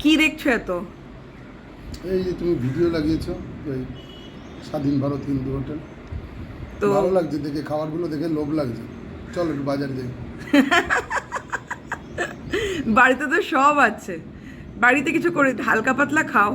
কি দেখছ এত? এই যে তুমি ভিডিও লাগিয়েছো ওই স্বাধীন ভারত হিন্দু হোটেল। তো ভালো লাগছে দেখে খাবারগুলো দেখে লোভ লাগছে। চলো একটু বাজার যাই। বাড়িতে তো সব আছে। বাড়িতে কিছু করে হালকা পাতলা খাও।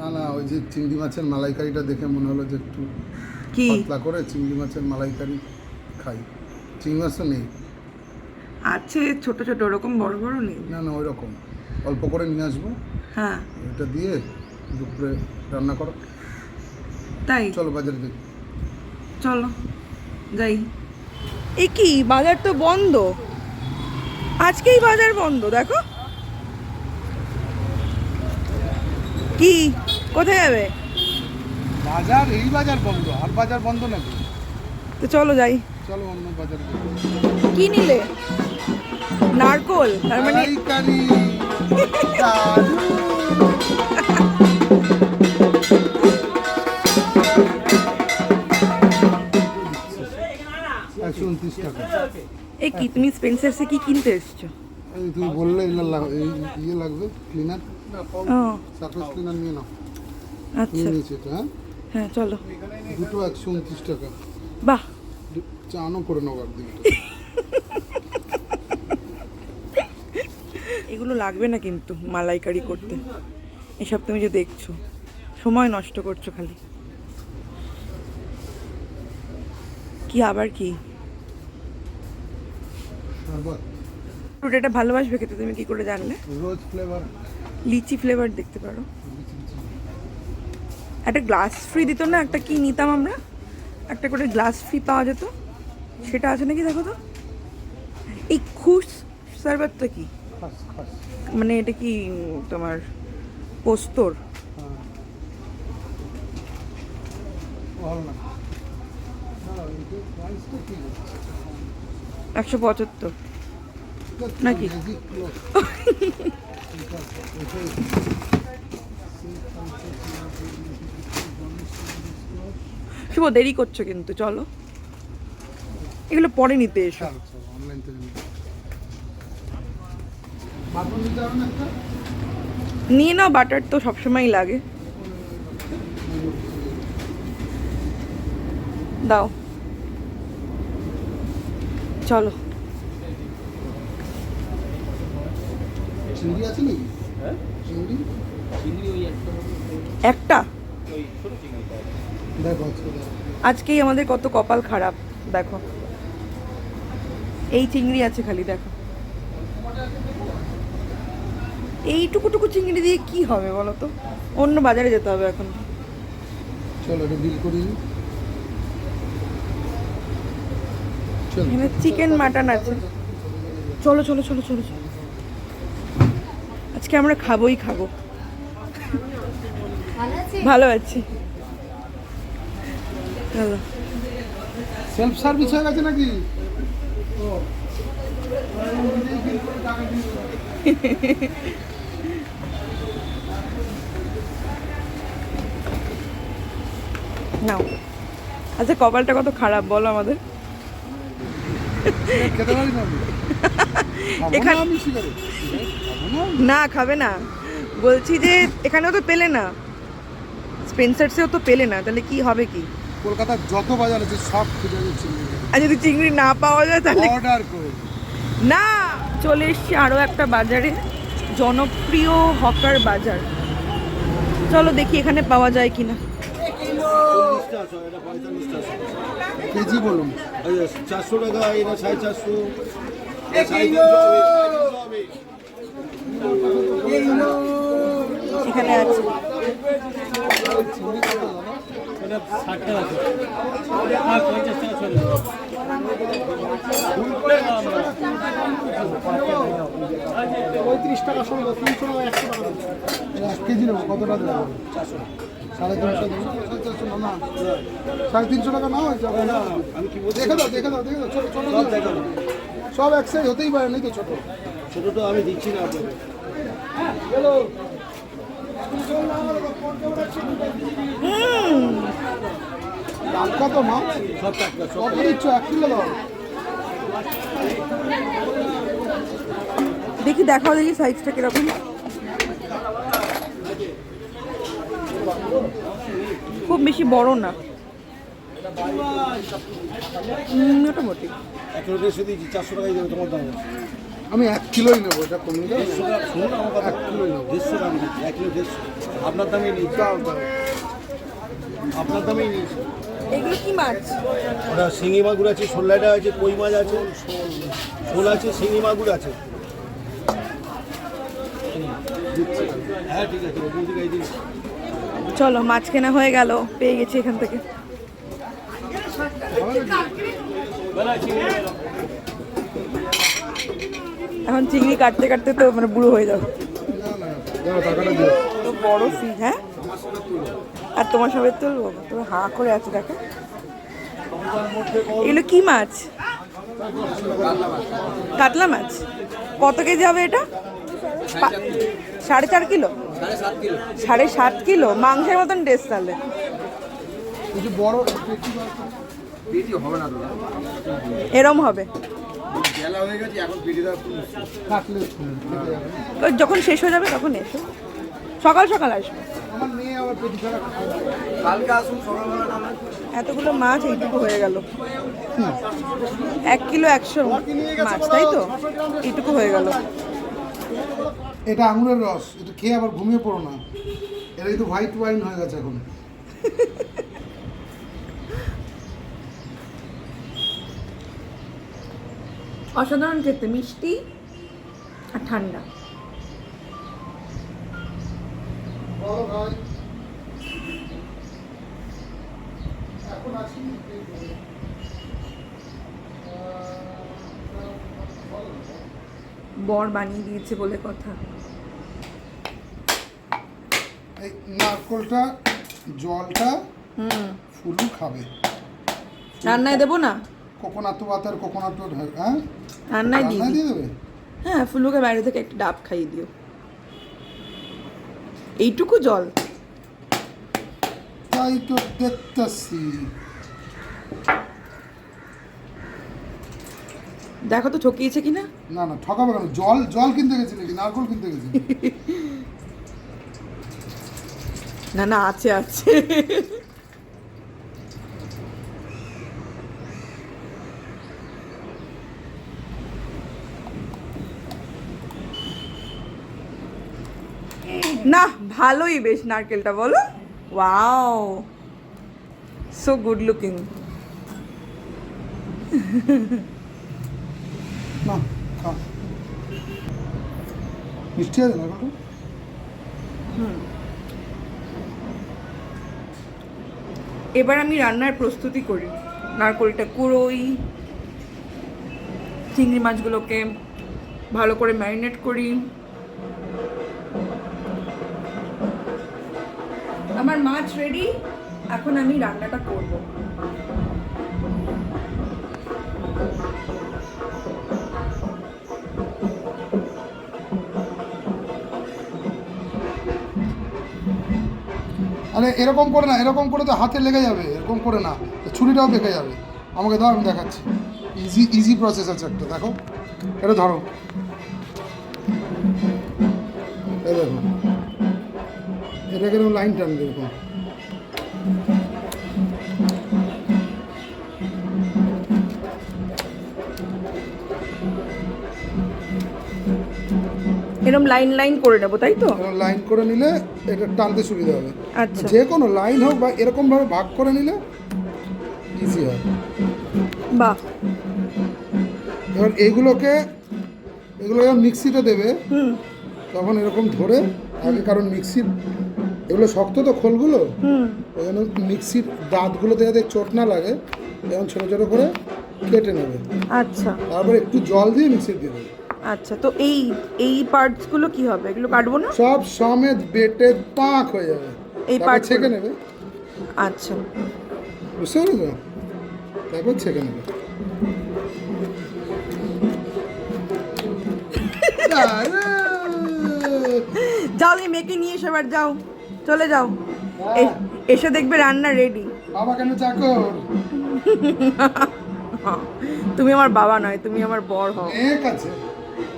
না না ওই যে চিংড়ি মাছের মালাইকারিটা দেখে মনে হলো যে একটু কি? পাতলা করে চিংড়ি মাছের মালাইকারি খাই। চিংড়ি মাছ তো নেই। আছে ছোট ছোট ওরকম বড় বড় নেই। না না ওই রকম অল্প করে নিয়ে আসব। হ্যাঁ। এটা দিয়ে দুপুরে রান্না করো। তাই? চলো বাজারে যাই। চলো যাই। এ কি বাজার তো বন্ধ। আজকেই বাজার বন্ধ দেখো। কি কোথায় যাবে? বাজার এই বাজার বন্ধ আর বাজার বন্ধ নাকি? তো চলো যাই। চলো অন্য বাজার কি নিলে? নারকোল তার মানে মালাইকারি একশো উনত্রিশ টাকা এ কি তুমি স্পেন্সার্সে কি কিনতে এসছো? এই তুমি বললে এগুলো লাগ- এই ইয়ে লাগবে ক্লিনার ও। সারফেস ক্লিনার নিয়ে নাও। আচ্ছা। নিয়েছি এটা হ্যাঁ? হ্যাঁ চলো। দুটো একশো উনত্রিশ টাকা। বাহ! চানও করে নেব একদিন। এগুলো লাগবে না কিন্তু মালাইকারি করতে। এসব তুমি যে দেখছ সময় নষ্ট করছ খালি। কি আবার কি? এটা ভালোবাসবে খেতে তুমি কি করে জানলে? রোজ ফ্লেভার লিচি ফ্লেভার দেখতে পারো। একটা গ্লাস ফ্রি দিত না একটা কি নিতাম আমরা? একটা করে গ্লাস ফ্রি পাওয়া যেত। সেটা আছে নাকি দেখো তো? এই খুশ সার্বাতটা কি? মানে এটা কি তোমার পোস্তর? একশো পঁচাত্তর নাকি? শুভ দেরি করছ কিন্তু চলো এগুলো পরে নিতে এসো চলো, চলো, online থেকে নিই। বাটন নিতে হবে না একটা? নিয়ে নাও বাটার তো সবসময়ই লাগে। দাও। চলো। চিংড়ি আছে নাকি? চিংড়ি? একটা। আজকেই আমাদের কত কপাল খারাপ দেখো। এই চিংড়ি আছে খালি দেখো। এইটুকুটুকু চিংড়ি দিয়ে কি হবে বলো তো? অন্য বাজারে যেতে হবে এখন। চলো এটা বিল করি। এখানে চিকেন মাটন আছে। চলো চলো চলো চলো চলো। আজকে আমরা খাবোই খাব। ভালো আছি। চলো। সেলফ সার্ভিস হয়ে গেছে নাকি? ও নাও। আচ্ছা কপালটা কত খারাপ বলো আমাদের। না। খাব না এখানে- খাবে বলছি যে এখানেও তো পেলে না। স্পেন্সার্সেও তো পেলে না তাহলে কি হবে কি? কলকাতার যত বাজার আছে সব খুঁজে আর যদি চিংড়ি না পাওয়া যায় তাহলে অর্ডার করে। না চলে এসছি আরও একটা বাজারে জনপ্রিয় হকার বাজার। চলো দেখি এখানে পাওয়া যায় কিনা। কেজি বলুন। চারশো টাকা এটা সাড়ে চারশো। এখানে আছে। পঁয়ত্রিশ টাকা ষোলো তিনশো টাকা একশো টাকা। এক কেজি নেব কত টাকা দেবো? তিনশো দেবো সাড়ে চারশো না না সাড়ে তিনশো টাকা নাও দেখে দাও দেখে দাও দেখে দাও ছোটো ছোটো সব দেখো সব এক সাইজ হতেই পারে নাকি তো ছোটো? ছোটটা আমি দিচ্ছি না আপনাকে। দাম কত মা সব টাটকা সব দিচ্ছ? এক কিলো দাও। দেখি দেখাও দেখি সাইজটা কীরকম। বেশি বড় না। মোটামুটি। এক কিলো দেড়শো দিয়েছি চারশো টাকাই তোমার দাম? আমি এক কিলোই নেব এটা কথা। এক কিলো দেড়শো টাকা দিচ্ছি এক কিলো আপনার দামেই নিয়েছি। আপনার দামেই নিয়েছি। এগুলো কি মাছ? ওটা শিঙি মাগুর আছে শোল্লাটা আছে কই মাছ আছে? শোল আছে শিঙি মাগুর আছে। হ্যাঁ ঠিক আছে ওখান থেকে এই দিন চলো মাছ কেনা হয়ে গেল, পেয়ে গেছি এখান থেকে। এখন চিংড়ি কাটতে কাটতে তো মানে বুড়ো হয়ে যাবে। বড় ফিজ হ্যাঁ? আর তোমার সবাই তুলবো তুমি হাঁ করে আছে, দেখো। এগুলো কি মাছ। কাতলা মাছ? কত কেজি হবে এটা? সাড়ে চার কিলো? সাড়ে সাত কিলো। মাংসের মতন ড্রেস তাহলে। কিছু বড় পেটি এরম হবে। কাটলে যখন শেষ হয়ে যাবে তখন এসো। সকাল সকাল আসবে। এতগুলো মাছ এইটুকু হয়ে গেল। এক কিলো একশো মাছ তাই তো? এইটুকু হয়ে গেল। এটা আঙুরের রস এটা খেয়ে আবার ঘুমিয়ে পড়ো না। এটা কিন্তু হোয়াইট ওয়াইন হয়ে গেছে এখন। অসাধারণ খেতে মিষ্টি আর ঠান্ডা। এখন আছি। বর বানিয়ে দিয়েছে বলে কথা। এই নারকলটা জলটা হুম। ফুলু খাবে। রান্নায় দেবো না? কোকোনাট ওয়াটার কোকোনাট হ্যাঁ? রান্নায় দিয়ে দেবে? হ্যাঁ ফুলুকে বাইরে থেকে একটা ডাব খাইয়ে দিও। এইটুকু জল। তাই তো দেখতেছি। দেখো তো ঠকিয়েছে কিনা? না না ঠকাবে কেন? জল জল কিনতে গেছি নাকি নারকল কিনতে গেছি না না আছে আছে। না ভালোই বেশ নারকেলটা বলো। ওয়াও সো গুড লুকিং না মিষ্টি আছে নারকলটা এবার আমি রান্নার প্রস্তুতি করি। নারকলটা কুড়োই, চিংড়ি মাছগুলোকে ভালো করে ম্যারিনেট করি। আমার মাছ রেডি এখন আমি রান্নাটা করব। আরে এরকম করে না, এরকম করে তো হাতে লেগে যাবে, এরকম করে না ছুরিটাও বেঁকে যাবে। আমাকে দাও, আমি দেখাচ্ছি। ইজি ইজি প্রসেস আছে একটা, দেখো। এটা ধরো। এই দেখো। লাইন টানবে এরকম? এরকম লাইন লাইন করে নেব তাই তো? লাইন করে নিলে এটা টানতে সুবিধা হবে। আচ্ছা। যে কোনো লাইন হোক বা এরকমভাবে ভাগ করে নিলে ইজি হয়। বাহ। এবার এইগুলোকে এগুলো যখন মিক্সিতে দেবে তখন এরকম ধরে আগে কারণ মিক্সির এগুলো শক্ত তো খোলগুলো হুম। ওই জন্য মিক্সির দাঁতগুলোতে যাতে চোট না লাগে এরকম ছোটো ছোটো করে কেটে নেবে। আচ্ছা। তারপরে একটু জল দিয়ে মিক্সির দিয়ে দেবে। আচ্ছা তো এই এই পার্টসগুলো কি হবে? এগুলো কাটবো না? সব সমেত বেটে পাক হয়ে যাবে। এই partগুলো? ছেঁকে নেবে। আচ্ছা। বুঝতে পেরেছ? তারপর ছেঁকে নেবে। যাও তুমি মেয়েকে নিয়ে এসো এবার যাও। চলে যাও। এ- এসে দেখবে রান্না রেডি বাবা কেন চাকর? তুমি আমার বাবা নয় তুমি আমার বর হও। এক আছে।